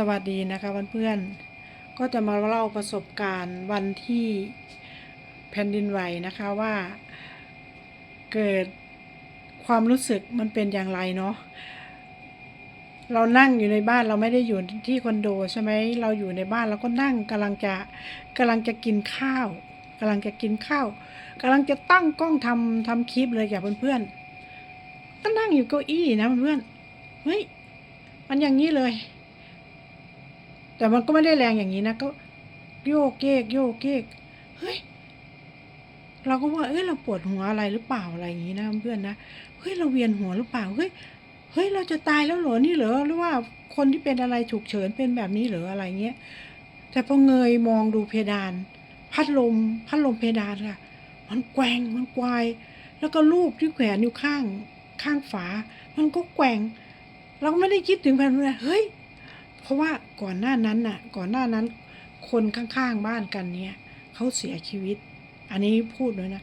สวัสดีนะคะเพื่อนๆ ก็จะมาเล่าประสบการณ์วันที่แผ่นดินไหวนะคะว่าเกิดความรู้สึกมันเป็นอย่างไรเนาะ เรานั่งอยู่ในบ้านเราไม่ได้อยู่ที่คอนโดใช่ไหมเราอยู่ในบ้านเราก็นั่งกำลังจะกำลังจะกินข้าวกำลังจะกินข้าวกำลังจะตั้งกล้องทำทำคลิปเลยกับเพื่อนๆก็นั่งอยู่เก้าอี้นะเพื่อนๆเฮ้ยมันอย่างนี้เลย แต่มันก็ไม่ได้แรงอย่างนี้นะ ก็โยกเยกโยกเยกเฮ้ยเราก็ว่าเอ้ยเราปวดหัวอะไรหรือเปล่าอะไรอย่างนี้นะเพื่อนนะเฮ้ยเราเวียนหัวหรือเปล่าเฮ้ยเฮ้ยเราจะตายแล้วเหรอนี่เหรอหรือว่าคนที่เป็นอะไรฉุกเฉินเป็นแบบนี้เหรออะไรเงี้ยแต่พอเงยมองดูเพดาน พัดลมพัดลมเพดานค่ะมันแกว่งมันกวาย แล้วก็รูปที่แขวนอยู่ข้างข้างฝา มันก็แกว่ง เราก็ไม่ได้คิดถึงแผ่นดินไหวเฮ้ย เพราะว่าก่อนหน้านั้นน่ะ ก่อนหน้านั้น คนข้างๆบ้านกันเนี่ยเขาเสียชีวิต อันนี้พูดเลยนะ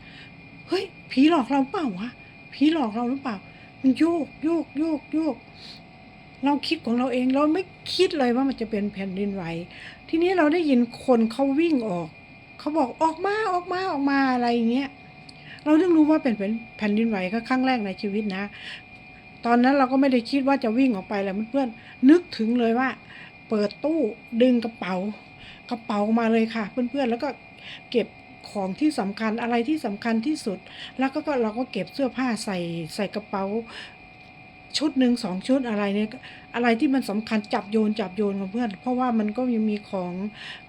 เฮ้ย ผีหลอกเราเปล่าวะ ผีหลอกเราหรือเปล่า มันโยกโยกโยกโยก เราคิดของเราเอง เราไม่คิดเลยว่ามันจะเป็นแผ่นดินไหว ทีนี้เราได้ยินคนเขาวิ่งออก เขาบอกออกมาออกมาออกมาอะไรอย่างเงี้ย เราถึงรู้ว่าเป็นแผ่นดินไหวก็ครั้งแรกในชีวิตนะ ตอนนั้นเราก็ไม่ได้คิดว่าจะวิ่งออกไปแหละเพื่อนๆนึกถึงเลยว่า เปิดตู้ดึงกระเป๋า กระเป๋ามาเลยค่ะ เพื่อนๆแล้วก็เก็บของที่สำคัญอะไรที่สำคัญที่สุด แล้วก็เราก็เก็บเสื้อผ้าใส่ใส่กระเป๋า ชุดหนึ่งสองชุดอะไรเนี่ยอะไรที่มันสำคัญจับโยนจับโยนของเพื่อน เพราะว่ามันก็ยังมีของ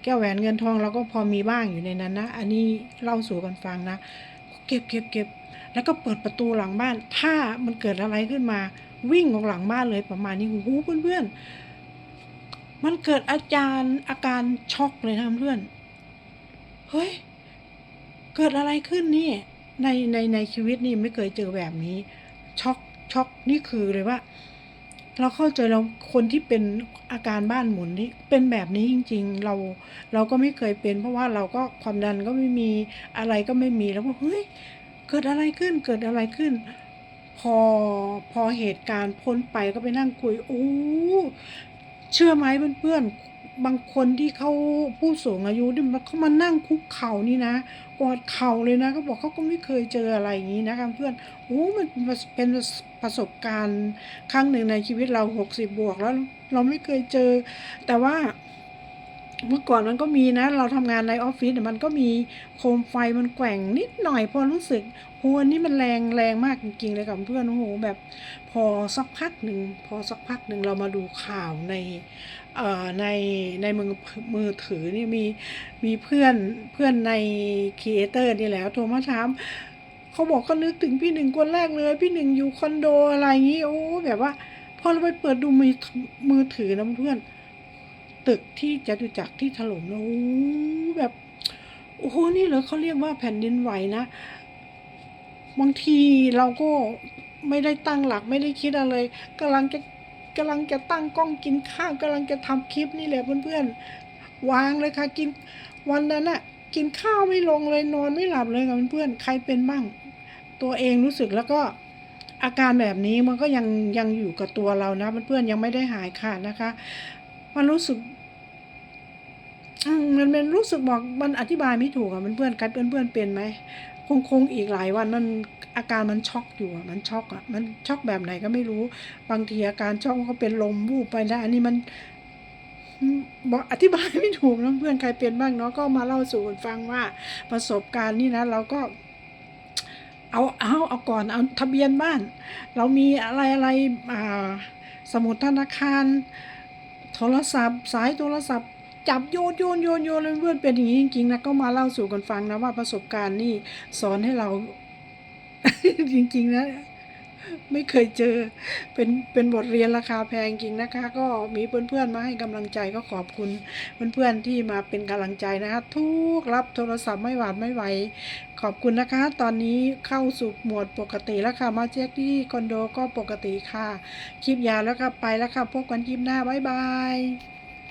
แก้วแหวนเงินทองเราก็พอมีบ้างอยู่ในนั้นนะ อันนี้เล่าสู่กันฟังนะ เก็บเก็บเก็บ แล้วก็เปิดประตูหลังบ้าน ถ้ามันเกิดอะไรขึ้นมา วิ่งออกหลังบ้านเลยประมาณนี้โอ้โหเพื่อนๆ มันเกิดอาจารย์อาการช็อกเลยนะเพื่อน เฮ้ย เกิดอะไรขึ้นนี่ ในในในชีวิตนี่ไม่เคยเจอแบบนี้ ช็อกช็อกนี่คือเลยว่า เราเข้าใจเราคนที่เป็นอาการบ้านหมุนนี่เป็นแบบนี้จริง ๆ เราเราก็ไม่เคยเป็น เพราะว่าเราก็ความดันก็ไม่มีอะไรก็ไม่มีแล้วก็เฮ้ย เกิดอะไรขึ้นเกิดอะไรขึ้น พอพอเหตุการณ์พ้นไปก็ไปนั่งคุยโอ้เชื่อไหมเพื่อนๆบางคนที่เขาผู้สูงอายุที่มันเขามานั่งคุกเข่านี่นะกอดเข่าเลยนะเขาบอกเขาก็ไม่เคยเจออะไรอย่างนี้นะคะเพื่อนโอ้มันเป็นประสบการณ์ครั้งหนึ่งในชีวิตเราหกสิบบวกแล้วเราไม่เคยเจอ แต่ว่า เมื่อก่อนมันก็มีนะ เราทำงานในออฟฟิศเนี่ยมันก็มีโคมไฟมันแกว่งนิดหน่อย พอรู้สึกโหอันนี้มันแรงแรงมากจริงๆเลยกับเพื่อนโอ้โหแบบ พอสักพักหนึ่งพอสักพักหนึ่งเรามาดูข่าวในเอ่อในในมือมือถือนี่มีมีเพื่อนเพื่อนในครีเอเตอร์นี่แหละโทรมาถามเขาบอกเขานึกถึงพี่หนึ่งคนแรกเลย พี่หนึ่งอยู่คอนโดอะไรอย่างนี้โอ้แบบว่า พอเราไปเปิดดูมือมือถือนะเพื่อน ตึกที่จตุจักรที่ถล่มแล้วโอ้แบบโอ้โหนี่เหรอเขาเรียกว่าแผ่นดินไหวนะ บางทีเราก็ไม่ได้ตั้งหลักไม่ได้คิดอะไรกำลังจะกำลังจะตั้งกล้องกินข้าวกำลังจะทำคลิปนี่แหละเพื่อนๆวางเลยค่ะกินวันนั้นอะกินข้าวไม่ลงเลยนอนไม่หลับเลยกับเพื่อนๆใครเป็นบ้าง ตัวเองรู้สึกแล้วก็อาการแบบนี้มันก็ยังยังอยู่กับตัวเรานะเพื่อนๆยังไม่ได้หายขาดนะคะ มันรู้สึกมันเป็นรู้สึกบอกมันอธิบายไม่ถูกอะมันเพื่อนๆกันเพื่อนๆเป็นไหมคงคงอีกหลายวันมันอาการมันช็อกอยู่อะมันช็อกอะมันช็อกแบบไหนก็ไม่รู้ บางทีอาการช็อกก็เป็นลมวูบไปได้อันนี้มันบอกอธิบายไม่ถูกนะเพื่อนใครเป็นบ้างเนาะก็มาเล่าสู่กันฟังว่าประสบการณ์นี่นะ เราก็ เอาเอาเอาก่อนเอาทะเบียนบ้าน เรามีอะไรอะไรอ่าสมุดธนาคาร โทรศัพท์ สายโทรศัพท์ จับโยนโยนโยนโยนเลยเพื่อนเป็นอย่างนี้จริงๆนะก็มาเล่าสู่กันฟังนะว่าประสบการณ์นี่สอนให้เรา จริงๆนะ ไม่เคยเจอ เป็นเป็นบทเรียนราคาแพงจริงนะคะ ก็มีเพื่อนๆมาให้กำลังใจก็ขอบคุณเพื่อนๆที่มาเป็นกำลังใจนะคะ ทุกรับโทรศัพท์ไม่หวาดไม่ไหวขอบคุณนะคะ ตอนนี้เข้าสู่หมวดปกติแล้วค่ะ มาเช็คที่คอนโดก็ปกติค่ะ คลิปยาวแล้วค่ะไปแล้วค่ะพบกันคลิปหน้าบ๊ายบาย